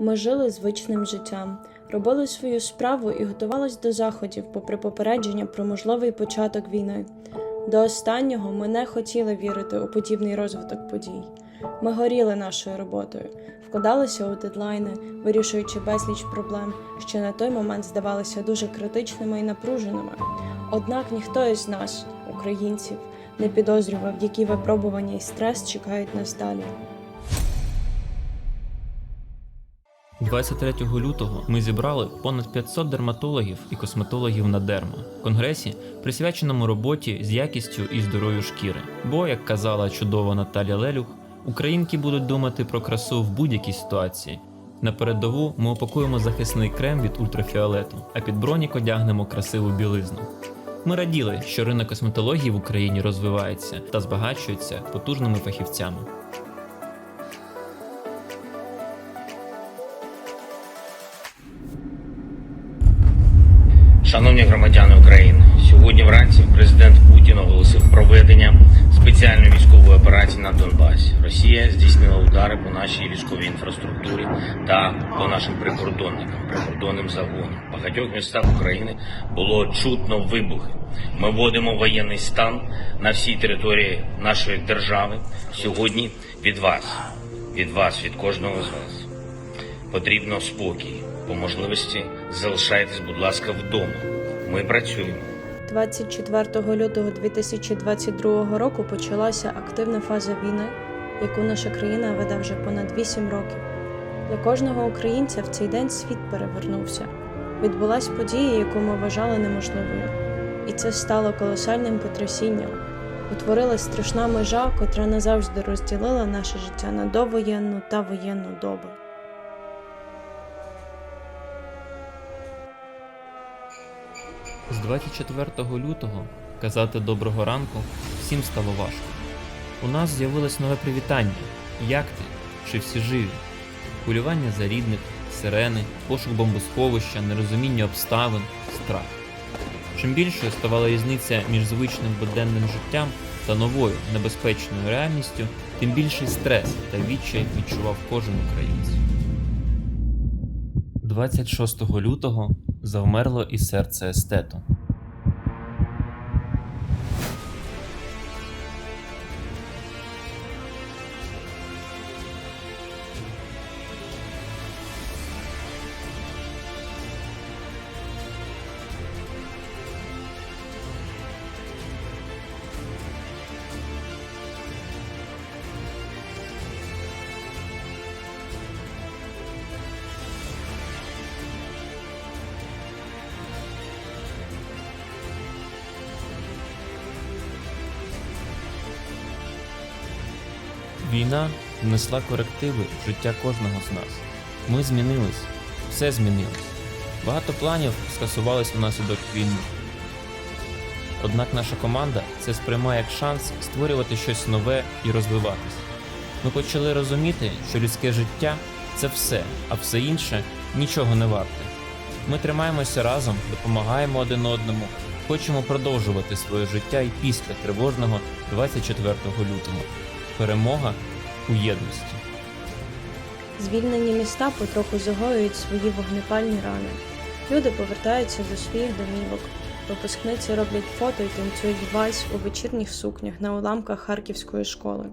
Ми жили звичним життям, робили свою справу і готувались до заходів, попри попередження про можливий початок війни. До останнього ми не хотіли вірити у подібний розвиток подій. Ми горіли нашою роботою, вкладалися у дедлайни, вирішуючи безліч проблем, що на той момент здавалися дуже критичними і напруженими. Однак ніхто із нас, українців, не підозрював, які випробування і стрес чекають нас далі. 23 лютого ми зібрали понад 500 дерматологів і косметологів на дерма в конгресі, присвяченому роботі з якістю і здоров'ю шкіри. Бо, як казала чудова Наталя Лелюх, українки будуть думати про красу в будь-якій ситуації. На передову ми опакуємо захисний крем від ультрафіолету, а під бронік одягнемо красиву білизну. Ми раділи, що ринок косметології в Україні розвивається та збагачується потужними фахівцями. Шановні громадяни України, сьогодні вранці президент Путін оголосив проведення спеціальної військової операції на Донбасі. Росія здійснила удари по нашій військовій інфраструктурі та по нашим прикордонникам, прикордонним загонам. В багатьох містах України було чутно вибухи. Ми вводимо воєнний стан на всій території нашої держави. Сьогодні від вас, від вас, від кожного з вас потрібно спокій. По можливості залишайтесь, будь ласка, вдома. Ми працюємо. 24 лютого 2022 року почалася активна фаза війни, яку наша країна веде вже понад 8 років. Для кожного українця в цей день світ перевернувся. Відбулась подія, яку ми вважали неможливою, і це стало колосальним потрясінням. Утворилась страшна межа, котра назавжди розділила наше життя на довоєнну та воєнну доби. З 24 лютого казати доброго ранку всім стало важко. У нас з'явилось нове привітання. Як ти? Чи всі живі? Хвилювання за рідних, сирени, пошук бомбосховища, нерозуміння обставин, страх. Чим більшою ставала різниця між звичним буденним життям та новою небезпечною реальністю, тим більший стрес та відчай відчував кожен українець. 26 лютого завмерло і серце естету. Війна внесла корективи в життя кожного з нас. Ми змінились, все змінилось. Багато планів скасувались внаслідок війни. Однак наша команда це сприймає як шанс створювати щось нове і розвиватись. Ми почали розуміти, що людське життя це все, а все інше нічого не варте. Ми тримаємося разом, допомагаємо один одному, хочемо продовжувати своє життя і після тривожного 24 лютого. Перемога у єдності. Звільнені міста потроху загоюють свої вогнепальні рани. Люди повертаються до своїх домівок. Випускниці роблять фото і танцюють вальс у вечірніх сукнях на уламках харківської школи.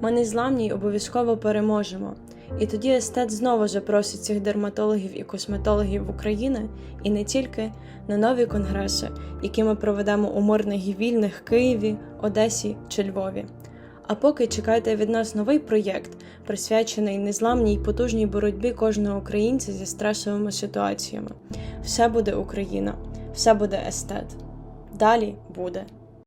Ми незламні обов'язково переможемо. І тоді естет знову запросить цих дерматологів і косметологів в Україну і не тільки на нові конгреси, які ми проведемо у мирних і вільних Києві, Одесі чи Львові. А поки чекайте від нас новий проєкт, присвячений незламній потужній боротьбі кожного українця зі стресовими ситуаціями. Все буде Україна, все буде естет. Далі буде.